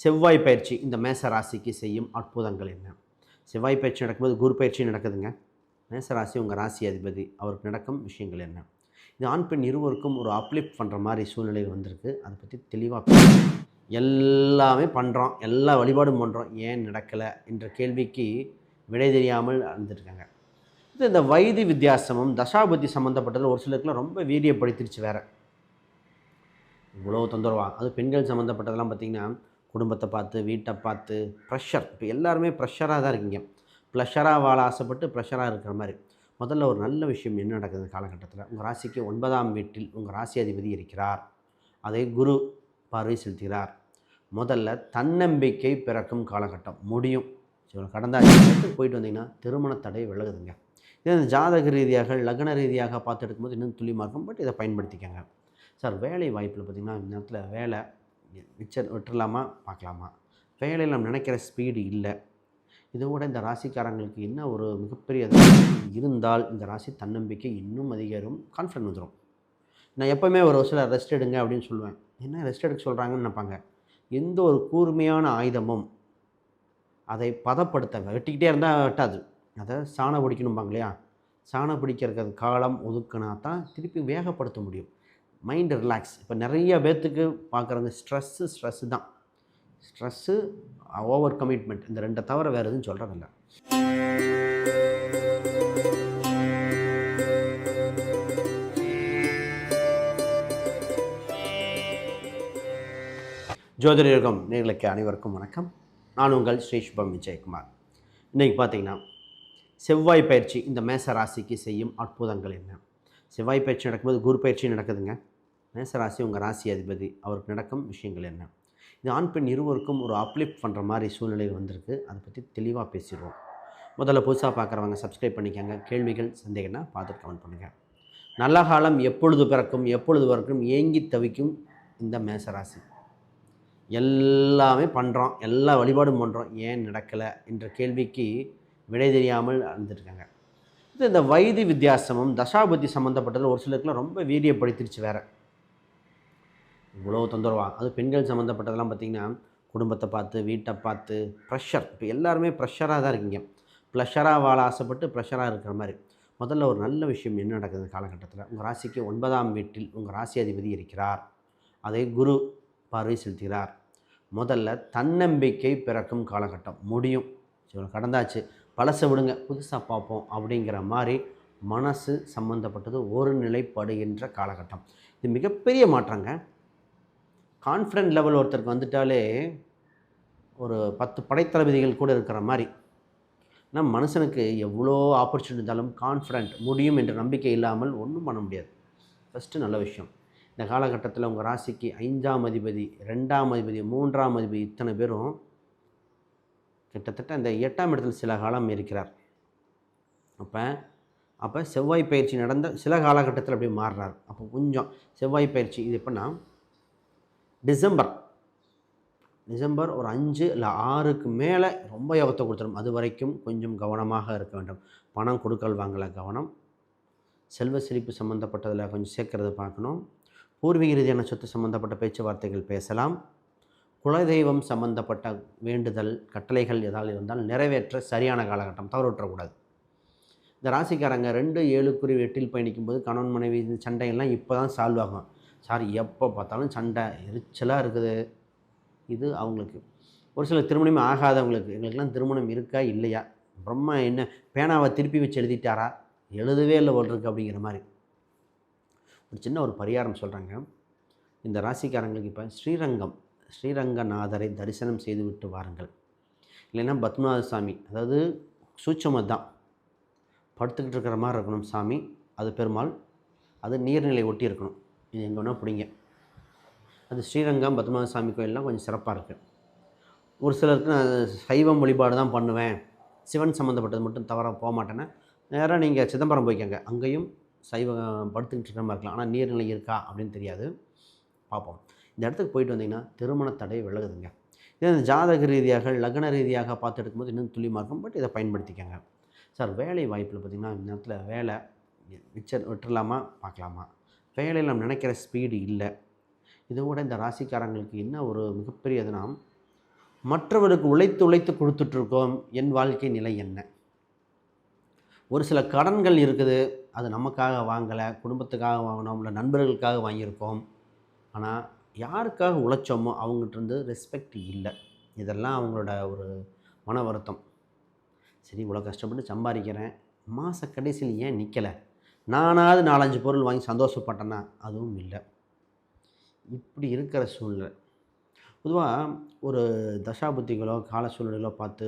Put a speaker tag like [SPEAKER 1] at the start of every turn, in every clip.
[SPEAKER 1] செவ்வாய் பயிற்சி இந்த மேச ராசிக்கு செய்யும் அற்புதங்கள் என்ன? செவ்வாய் பயிற்சி நடக்கும்போது குரு பயிற்சி நடக்குதுங்க. மேச ராசி உங்கள் ராசி அதிபதி அவருக்கு நடக்கும் விஷயங்கள் என்ன? இது ஆண் பெண் இருவருக்கும் ஒரு அப்லிஃப்ட் பண்ணுற மாதிரி சூழ்நிலை வந்திருக்கு. அதை பற்றி தெளிவாக எல்லாமே பண்ணுறோம் எல்லா வழிபாடும் பண்ணுறோம் ஏன் நடக்கலை என்ற கேள்விக்கு விடை தெரியாமல் இருந்துருக்காங்க இது இந்த வயது வித்தியாசமும் தசாபதி சம்மந்தப்பட்டதில் ஒரு சிலருக்குலாம் ரொம்ப வீரியப்படுத்திடுச்சு வேறு. இவ்வளோ தொந்தரவா? அது பெண்கள் சம்மந்தப்பட்டதெல்லாம் பார்த்திங்கன்னா குடும்பத்தை பார்த்து வீட்டை பார்த்து ப்ரெஷர் இப்போ எல்லாருமே ப்ரெஷராக தான் இருக்கீங்க. ப்ளஷராக வாழ ஆசைப்பட்டு ப்ரெஷராக இருக்கிற மாதிரி. முதல்ல ஒரு நல்ல விஷயம் என்ன நடக்குது காலகட்டத்தில்? உங்கள் ராசிக்கு ஒன்பதாம் வீட்டில் உங்கள் ராசி அதிபதி இருக்கிறார். அதை குரு பார்வை செலுத்துகிறார். முதல்ல தன்னம்பிக்கை பிறக்கும் காலகட்டம் முடியும். சரி கடந்த இடத்துக்கு போயிட்டு வந்தீங்கன்னா திருமண தடை விலகுதுங்க. இதே இந்த ஜாதக ரீதியாக லக்ன ரீதியாக பார்த்து எடுக்கும்போது இன்னும் துல்லியமாக இருக்கும். பட் இதை பயன்படுத்திக்கங்க. சார் வேலை வாய்ப்பில் பார்த்திங்கன்னா இந்த நேரத்தில் வேலை மிச்சம் விட்டுடலாமா பார்க்கலாமா. வேலையில் நம்ம நினைக்கிற ஸ்பீடு இல்லை. இதோட இந்த ராசிக்காரங்களுக்கு என்ன ஒரு மிகப்பெரிய இருந்தால் இந்த ராசி தன்னம்பிக்கை இன்னும் அதிகரும் கான்ஃபிடன்ட் வந்துடும் நான் எப்போவுமே ஒரு சில ரெஸ்ட் எடுங்க அப்படின்னு சொல்லுவேன். என்ன ரெஸ்ட் எடுக்க சொல்கிறாங்கன்னு நினைப்பாங்க. எந்த ஒரு கூர்மையான ஆயுதமும் அதை பதப்படுத்த வெட்டிக்கிட்டே இருந்தால் வெட்டாது. அதை சாணம் பிடிக்கணும்பாங்க இல்லையா? சாணம் பிடிக்கிறதுக்கு காலம் ஒதுக்குனா தான் திருப்பி வேகப்படுத்த முடியும். Mind relax. இப்போ நிறைய பேர்த்துக்கு பார்க்குறவங்க ஸ்ட்ரெஸ்ஸு ஸ்ட்ரெஸ்ஸு தான். ஸ்ட்ரெஸ்ஸு ஓவர் கமிட்மெண்ட் இந்த ரெண்டை தவிர வேறு எதுவும் சொல்கிறதில்ல ஜோதிடர்கம் நேர்களுக்கு அனைவருக்கும் வணக்கம். நான் உங்கள் ஸ்ரீ சுபம் விஜயகுமார். இன்றைக்கி பார்த்தீங்கன்னா செவ்வாய் பயிற்சி இந்த மேச ராசிக்கு செய்யும் அற்புதங்கள் என்ன? செவ்வாய் பயிற்சி நடக்கும்போது குரு பயிற்சி நடக்குதுங்க. மேசராசி உங்கள் ராசி அதிபதி அவருக்கு நடக்கும் விஷயங்கள் என்ன? இது ஆண் பெண் இருவருக்கும் ஒரு அப்லிஃப்ட் பண்ணுற மாதிரி சூழ்நிலையில் வந்திருக்கு. அதை பற்றி தெளிவாக பேசிடுவோம். முதல்ல புதுசாக பார்க்குறவங்க சப்ஸ்கிரைப் பண்ணிக்கோங்க. கேள்விகள் சந்தேகம்னா பார்த்துட்டு கமெண்ட் பண்ணுங்கள் நல்ல காலம் எப்பொழுது பிறக்கும் எப்பொழுது பிறக்கும் ஏங்கி தவிக்கும் இந்த மேசராசி. எல்லாமே பண்ணுறோம் எல்லா வழிபாடும் பண்ணுறோம் ஏன் நடக்கலை என்ற கேள்விக்கு விடை தெரியாமல் இருந்துருக்காங்க இது இந்த வைதி வித்தியாசமும் தசாபதி சம்மந்தப்பட்டதில் ஒரு சிலருக்குலாம் ரொம்ப வீரியப்படுத்திடுச்சு வேறு. இவ்வளோ தொந்தரவாக அது பெண்கள் சம்மந்தப்பட்டதெல்லாம் பார்த்திங்கன்னா குடும்பத்தை பார்த்து வீட்டை பார்த்து ப்ரெஷர் இப்போ எல்லாருமே ப்ரெஷராக தான் இருக்கீங்க. ப்ளஷராக வாழ ஆசைப்பட்டு ப்ரெஷராக இருக்கிற மாதிரி. முதல்ல ஒரு நல்ல விஷயம் என்ன நடக்குது காலகட்டத்தில்? உங்கள் ராசிக்கு ஒன்பதாம் வீட்டில் உங்கள் ராசி அதிபதி இருக்கிறார். அதை குரு பார்வை செலுத்துகிறார். முதல்ல தன்னம்பிக்கை பிறக்கும் காலகட்டம் முடியும். சரி கடந்தாச்சு பழசை விடுங்க புதுசாக பார்ப்போம் அப்படிங்கிற மாதிரி மனசு சம்மந்தப்பட்டது ஒரு நிலைப்படுகின்ற காலகட்டம். இது மிகப்பெரிய மாற்றங்க. கான்ஃபிடென்ட் லெவல் ஒருத்தருக்கு வந்துட்டாலே ஒரு பத்து படைத்தளபதிகள் கூட இருக்கிற மாதிரி. நம்ம மனுஷனுக்கு எவ்வளோ ஆப்பர்ச்சுனிட்டி இருந்தாலும் கான்ஃபிடென்ட் முடியும் என்ற நம்பிக்கை இல்லாமல் ஒன்றும் பண்ண முடியாது. ஃபஸ்ட்டு நல்ல விஷயம். இந்த காலகட்டத்தில் உங்கள் ராசிக்கு ஐந்தாம் அதிபதி ரெண்டாம் அதிபதி மூன்றாம் அதிபதி இத்தனை பேரும் கிட்டத்தட்ட இந்த எட்டாம் இடத்தில் சில காலம் இருக்கிறார். அப்போ அப்போ செவ்வாய் பயிற்சி நடந்த சில காலகட்டத்தில் அப்படியே மாறுறார். அப்போ கொஞ்சம் செவ்வாய் பயிற்சி இது எப்படின்னா டிசம்பர். டிசம்பர் ஒரு அஞ்சு இல்லை ஆறுக்கு மேலே ரொம்ப யோகத்தை கொடுத்துரும். அது வரைக்கும் கொஞ்சம் கவனமாக இருக்க வேண்டும். பணம் கொடுக்கல் வாங்கல கவனம். செல்வ செழிப்பு சம்மந்தப்பட்டதில் கொஞ்சம் சேர்க்கறது பார்க்கணும். பூர்வீக ரீதியான சொத்து சம்மந்தப்பட்ட பேச்சுவார்த்தைகள் பேசலாம். குலதெய்வம் சம்மந்தப்பட்ட வேண்டுதல் கட்டளைகள் ஏதாவது இருந்தால் நிறைவேற்ற சரியான காலகட்டம் தவறுவிட்டக்கூடாது இந்த ராசிக்காரங்க ரெண்டு ஏழுக்குறி எட்டில் பயணிக்கும்போது கணவன் மனைவி சண்டையெல்லாம் இப்போ தான் சால்வ் ஆகும். சார் எப்போ பார்த்தாலும் சண்டை எரிச்சலாக இருக்குது. இது அவங்களுக்கு. ஒரு சில திருமணமே ஆகாதவங்களுக்கு எங்களுக்கெல்லாம் திருமணம் இருக்கா? இல்லையா? பிரம்மா என்ன பேனாவை திருப்பி வச்சு எழுதிட்டாரா? எழுதவே இல்லை போல் அப்படிங்கிற மாதிரி. ஒரு சின்ன ஒரு பரிகாரம் சொல்கிறாங்க இந்த ராசிக்காரங்களுக்கு இப்போ ஸ்ரீரங்கம் ஸ்ரீரங்கநாதரை தரிசனம் செய்து விட்டு வாருங்கள். இல்லைன்னா பத்மநாத சாமி அதாவது சூட்சமம் தான் படுத்துக்கிட்டு இருக்கிற மாதிரி இருக்கணும் சாமி. அது பெருமாள் அது நீர்நிலை ஒட்டி இருக்கணும். இது எங்கே வேணால் பிடிங்க. அது ஸ்ரீரங்கம் பத்மநாத சாமி கோயிலெலாம் கொஞ்சம் சிறப்பாக இருக்குது ஒரு சிலருக்கு நான் சைவம் வழிபாடு தான் பண்ணுவேன். சிவன் சம்மந்தப்பட்டது மட்டும் தவறாக போக மாட்டேன்னா நேராக நீங்கள் சிதம்பரம் போய்க்கங்க. அங்கேயும் சைவ படுத்துக்கிட்டு இருக்கிற மாதிரி இருக்கலாம். ஆனால் நீர்நிலை இருக்கா அப்படின்னு தெரியாது. பார்ப்போம் இந்த இடத்துக்கு போயிட்டு வந்தீங்கன்னா திருமண தடை விலகுதுங்க. இதே இந்த ஜாதக ரீதியாக லக்ன ரீதியாக பார்த்து எடுக்கும்போது இன்னும் துல்லியமாக இருக்கும். பட் இதை பயன்படுத்திக்கங்க. சார் வேலை வாய்ப்பில் பார்த்திங்கன்னா இந்த நேரத்தில் வேலை விச்ச விட்டுறலாமா? பார்க்கலாமா? வேலையில் நம்ம நினைக்கிற ஸ்பீடு இல்லை. இதோட இந்த ராசிக்காரங்களுக்கு என்ன ஒரு மிகப்பெரியதுனா மற்றவருக்கு உழைத்து உழைத்து கொடுத்துட்ருக்கோம். என் வாழ்க்கை நிலை என்ன? ஒரு சில கடன்கள் இருக்குது. அது நமக்காக வாங்கலை. குடும்பத்துக்காக வாங்கினோம். இல்லை நண்பர்களுக்காக வாங்கியிருக்கோம். ஆனால் யாருக்காக உழைச்சோமோ அவங்ககிட்டருந்து ரெஸ்பெக்ட் இல்லை. இதெல்லாம் அவங்களோட ஒரு மன வருத்தம். சரி இவ்வளோ கஷ்டப்பட்டு சம்பாதிக்கிறேன். மாத கடைசியில் ஏன் நிற்கலை நானாவது நாலஞ்சு பொருள் வாங்கி சந்தோஷப்பட்டேன்னா அதுவும் இல்லை. இப்படி இருக்கிற சூழ்நிலை. பொதுவாக ஒரு தசாபுத்திகளோ கால சூழ்நிலைகளோ பார்த்து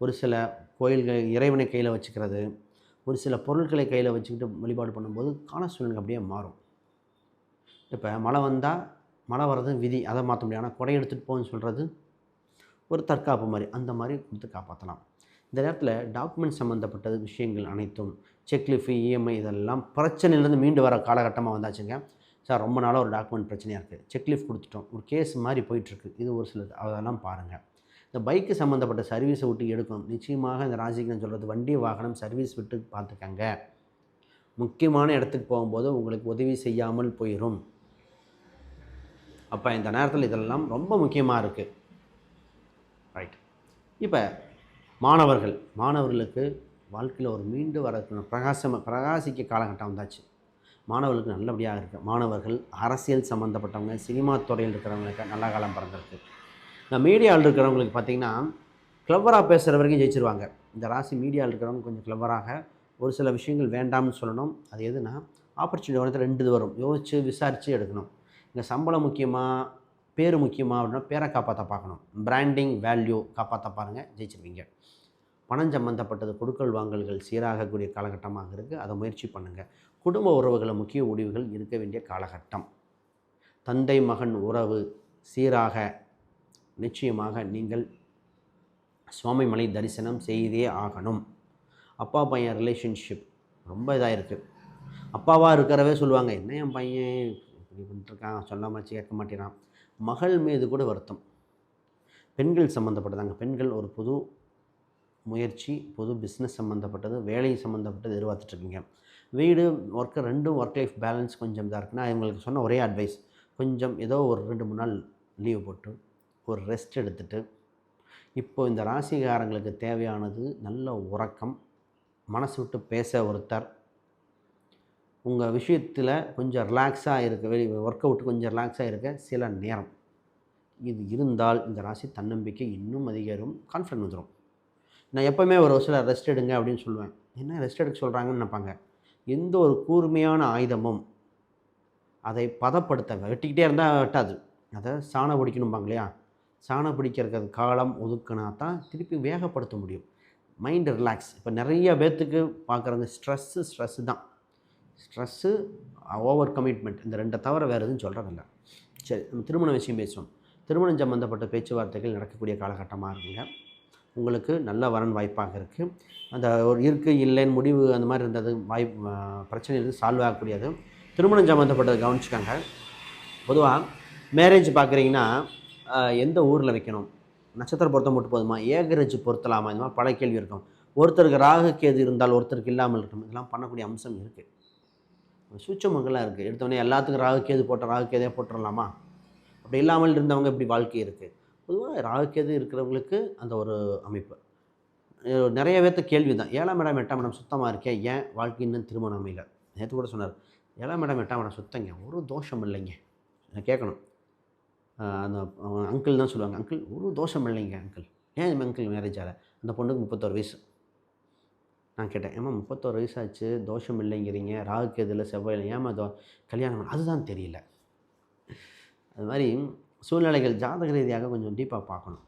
[SPEAKER 1] ஒரு சில கோயில்கள் இறைவனை கையில் வச்சுக்கிறது ஒரு சில பொருட்களை கையில் வச்சுக்கிட்டு வழிபாடு பண்ணும்போது கால சூழ்நிலை அப்படியே மாறும். இப்போ மழை வந்தால் மழை வர்றது விதி. அதை மாற்ற முடியும் ஆனால் கொடை எடுத்துகிட்டு போகணும்னு சொல்கிறது ஒரு தற்காப்பு மாதிரி. அந்த மாதிரி கொடுத்து காப்பாற்றலாம் இந்த நேரத்தில் டாக்குமெண்ட் சம்மந்தப்பட்ட விஷயங்கள் அனைத்தும் செக்லிஃபு இஎம்ஐ இதெல்லாம் பிரச்சனையிலேருந்து மீண்டு வர காலகட்டமாக வந்தாச்சுங்க. சார் ரொம்ப நாளாக ஒரு டாக்குமெண்ட் பிரச்சனையாக இருக்குது செக்லிஃப் கொடுத்துட்டோம். ஒரு கேஸ் மாதிரி போயிட்டுருக்கு. இது ஒரு சிலது அதெல்லாம் பாருங்கள் இந்த பைக்கு சம்மந்தப்பட்ட சர்வீஸை விட்டு எடுக்கணும். நிச்சயமாக இந்த ராசிக்கு நான் சொல்கிறது வண்டி வாகனம் சர்வீஸ் விட்டு பார்த்துக்கங்க. முக்கியமான இடத்துக்கு போகும்போது உங்களுக்கு உதவி செய்யாமல் போயிடும் அப்போ இந்த நேரத்தில் இதெல்லாம் ரொம்ப முக்கியமாக இருக்குது ரைட் இப்போ மாணவர்கள் மாணவர்களுக்கு வாழ்க்கையில் ஒரு மீண்டு வர பிரகாசம் பிரகாசிக்க காலகட்டம் வந்தாச்சு. மாணவர்களுக்கு நல்லபடியாக இருக்குது மாணவர்கள் அரசியல் சம்மந்தப்பட்டவங்க சினிமா துறையில் இருக்கிறவங்களுக்கு நல்ல காலம் பிறந்திருக்கு. இந்த மீடியாவில் இருக்கிறவங்களுக்கு பார்த்திங்கன்னா கிளவராக பேசுகிற வரைக்கும் ஜெயிச்சிருவாங்க. இந்த ராசி மீடியாவில் இருக்கிறவங்க கொஞ்சம் கிளவராக ஒரு சில விஷயங்கள் வேண்டாம்னு சொல்லணும். அது எதுனா ஆப்பர்ச்சுனிட்டி வரது ரெண்டு இது வரும். யோசித்து விசாரித்து எடுக்கணும். இங்கே சம்பளம் முக்கியமாக பேர் முக்கியமாக அப்படின்னா பேரை காப்பாற்ற பார்க்கணும். பிராண்டிங் வேல்யூ காப்பாற்ற பாருங்கள் ஜெயிச்சிருவீங்க. பணம் சம்மந்தப்பட்டது கொடுக்கல் வாங்கல்கள் சீராகக்கூடிய காலகட்டமாக இருக்குது அதை முயற்சி பண்ணுங்கள் குடும்ப உறவுகளில் முக்கிய முடிவுகள் இருக்க வேண்டிய காலகட்டம். தந்தை மகன் உறவு சீராக நிச்சயமாக நீங்கள் சுவாமிமலை தரிசனம் செய்தே ஆகணும். அப்பா பையன் ரிலேஷன்ஷிப் ரொம்ப இதாக இருக்குது அப்பாவாக இருக்கிறவே சொல்லுவாங்க என்ன என் பையன்? இப்படி பண்ணிட்டுருக்கான் சொல்லாமல் கேட்க மாட்டேறான். மகள் மீது கூட வருத்தம். பெண்கள் சம்மந்தப்பட்டதாங்க பெண்கள் ஒரு புது முயற்சி பொது பிஸ்னஸ் சம்மந்தப்பட்டது வேலை சம்மந்தப்பட்டது எதிர்பார்த்துட்ருக்கீங்க. வீடு ஒர்க்கு ரெண்டும் ஒர்க் லைஃப் பேலன்ஸ் கொஞ்சம் இதாக இருக்குன்னா இவங்களுக்கு சொன்ன ஒரே அட்வைஸ் கொஞ்சம் ஏதோ ஒரு ரெண்டு மூணு நாள் லீவ் போட்டு ஒரு ரெஸ்ட் எடுத்துட்டு இப்போது இந்த ராசிகாரங்களுக்கு தேவையானது நல்ல உறக்கம் மனசு விட்டு பேச ஒருத்தர் உங்கள் விஷயத்தில் கொஞ்சம் ரிலாக்ஸாக இருக்க வெளி ஒர்க்கை விட்டு கொஞ்சம் ரிலாக்ஸாக இருக்க சில நேரம். இது இருந்தால் இந்த ராசி தன்னம்பிக்கை இன்னும் அதிகரும் கான்ஃபிடன்ட் வந்துடும் நான் எப்போவுமே ஒரு சில ரெஸ்ட் எடுங்க அப்படின்னு சொல்லுவேன். என்ன ரெஸ்ட் எடுக்க சொல்கிறாங்கன்னு நினைப்பாங்க. எந்த ஒரு கூர்மையான ஆயுதமும் அதை பதப்படுத்த வெட்டிக்கிட்டே இருந்தால் வெட்டாது. அதை சாணம் பிடிக்கணும்பாங்க இல்லையா சாணம் பிடிக்கிறதுக்கு காலம் ஒதுக்குனா தான் திருப்பி வேகப்படுத்த முடியும். மைண்டு ரிலாக்ஸ் இப்போ நிறைய பேர்த்துக்கு பார்க்குறவங்க ஸ்ட்ரெஸ்ஸு ஸ்ட்ரெஸ்ஸு தான். ஸ்ட்ரெஸ்ஸு ஓவர் கமிட்மெண்ட் இந்த ரெண்டை தவிர வேறு எதுவும் சொல்கிறதில்ல சரி நம்ம திருமண விஷயம் பேசுவோம். திருமணம் சம்மந்தப்பட்ட பேச்சுவார்த்தைகள் நடக்கக்கூடிய காலகட்டமாக இருக்குங்க. உங்களுக்கு நல்ல வரன் வாய்ப்பாக இருக்குது அந்த ஒரு இருக்கு இல்லைன்னு முடிவு அந்த மாதிரி இருந்தது வாய் பிரச்சனை இருந்து சால்வ் ஆகக்கூடியது. திருமணம் சம்மந்தப்பட்டதை கவனிச்சுக்காங்க. பொதுவாக மேரேஜ் பார்க்குறீங்கன்னா எந்த ஊரில் வைக்கணும்? நட்சத்திர பொருத்தம் மட்டும் போதுமா? ஏகரேஜ் பொருத்தலாமா? இந்த மாதிரி பல கேள்வி இருக்கும். ஒருத்தருக்கு ராகு கேது இருந்தால் ஒருத்தருக்கு இல்லாமல் இருக்கும் இதெல்லாம் பண்ணக்கூடிய அம்சம் இருக்குது சூட்சமங்கள்லாம் இருக்குது எடுத்தோடனே எல்லாத்துக்கும் ராகு கேது போட்ட ராகு கேதே போட்டுடலாமா அப்படி இல்லாமல் இருந்தவங்க இப்படி வாழ்க்கை இருக்குது பொதுவாக ராகு கேது இருக்கிறவங்களுக்கு அந்த ஒரு அமைப்பு. நிறைய பேர்த்த கேள்வி தான். ஏழாம் இடம் எட்டாம் இடம் சுத்தமாக இருக்கேன் ஏன் வாழ்க்கை இன்னும் திருமணம் அமையல? நேற்று கூட சொன்னார். ஏழாம் இடம் எட்டாம் இடம் சுத்தங்க. ஒரு தோஷம் இல்லைங்க. நான் கேட்கணும் அந்த அங்கிள் தான் சொல்லுவாங்க. அங்கிள் ஒரு தோஷம் இல்லைங்க அங்கிள் ஏன் அங்கிள் மேரேஜ் ஆகலை அந்த பொண்ணுக்கு முப்பத்தோரு வயசு. நான் கேட்டேன். ஏமா முப்பத்தோரு வயசாச்சு? தோஷம் இல்லைங்கிறீங்க. ராகு கேதுல செவ்வாயில் ஏமா தோ கல்யாணம் பண்ண- அதுதான் தெரியல. அது மாதிரி சூழ்நிலைகள் ஜாதக ரீதியாக கொஞ்சம் டீப்பாக பார்க்கணும்.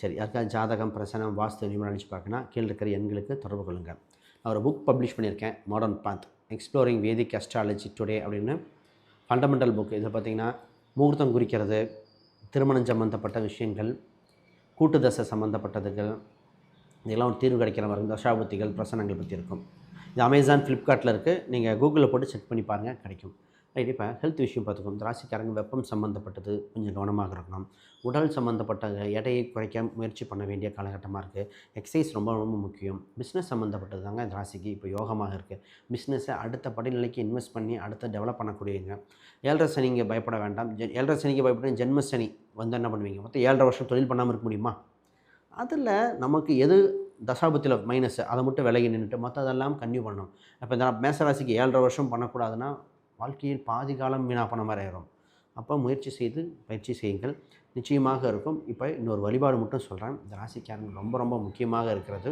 [SPEAKER 1] சரி யாருக்காவது ஜாதகம் பிரசனம் வாஸ்து நிபுணம் நினச்சி பார்க்கணும் கீழே இருக்கிற எண்களுக்கு தொடர்பு கொள்ளுங்கள் நான் ஒரு புக் பப்ளிஷ் பண்ணியிருக்கேன் modern path exploring Vedic astrology today அப்படின்னு. ஃபண்டமெண்டல் புக் இதில் பார்த்தீங்கன்னா முகூர்த்தம் குறிக்கிறது திருமணம் சம்மந்தப்பட்ட விஷயங்கள் கூட்டு தசை சம்மந்தப்பட்டதுகள் இதெல்லாம் ஒரு தீர்வு கிடைக்கிற மாதிரி தசாபுத்திகள் பிரசனங்கள் பற்றி இருக்கும். இது அமேசான் ஃப்ளிப்கார்ட்டில் இருக்குது நீங்கள் கூகுளில் போட்டு செக் பண்ணி பாருங்கள் கிடைக்கும். ரைட் இப்போ ஹெல்த் விஷயம் பார்த்துக்கோங்க இந்த ராசிக்காரங்க வெப்பம் சம்மந்தப்பட்டது கொஞ்சம் கவனமாக இருக்கணும். உடல் சம்மந்தப்பட்ட எடையை குறைக்க முயற்சி பண்ண வேண்டிய காலகட்டமாக இருக்குது எக்ஸசைஸ் ரொம்ப ரொம்ப முக்கியம். பிஸ்னஸ் சம்மந்தப்பட்டது தாங்க இந்த ராசிக்கு இப்போ யோகமாக இருக்குது பிஸ்னஸை அடுத்த படிநிலைக்கு இன்வெஸ்ட் பண்ணி அடுத்த டெவலப் பண்ணக்கூடியவங்க. ஏழரை சனிங்க பயப்பட வேண்டாம். ஜென் ஏழரை சனிக்கு பயப்பட ஜென்ம சனி வந்து என்ன பண்ணுவீங்க? மொத்தம் ஏழரை வருஷம் தொழில் பண்ணாமல் இருக்க முடியுமா? அதில் நமக்கு எது தசாபத்தில் மைனஸ் அதை மட்டும் விலகி நின்றுட்டு மற்றதெல்லாம் கன்யூ பண்ணணும். இப்போ இந்த மேசராசிக்கு ஏழரை வருஷம் பண்ணக்கூடாதுன்னா வாழ்க்கையில் பாதி காலம் வீணாக பண்ண மாதிரி ஆயிரும். அப்போ முயற்சி செய்து பயிற்சி செய்யுங்கள். நிச்சயமாக இருக்கும். இப்போ இன்னொரு வழிபாடு மட்டும் சொல்கிறேன் இந்த ராசிக்காரன் ரொம்ப ரொம்ப முக்கியமாக இருக்கிறது.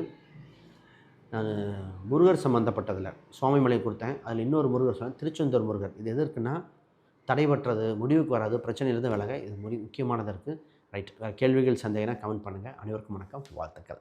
[SPEAKER 1] நான் முருகர் சம்மந்தப்பட்டதில் சுவாமிமலை கொடுத்தேன். அதில் இன்னொரு முருகர் சொன்னேன். திருச்செந்தூர் முருகர். இது எது இருக்குன்னா தடைபற்றது முடிவுக்கு வராது பிரச்சனையிலிருந்து விலக. இது முடி முக்கியமானதற்கு இருக்குது ரைட். வேறு கேள்விகள் சந்தேகம்னா கமெண்ட் பண்ணுங்கள் அனைவருக்கும் வணக்கம். வாழ்த்துக்கள்.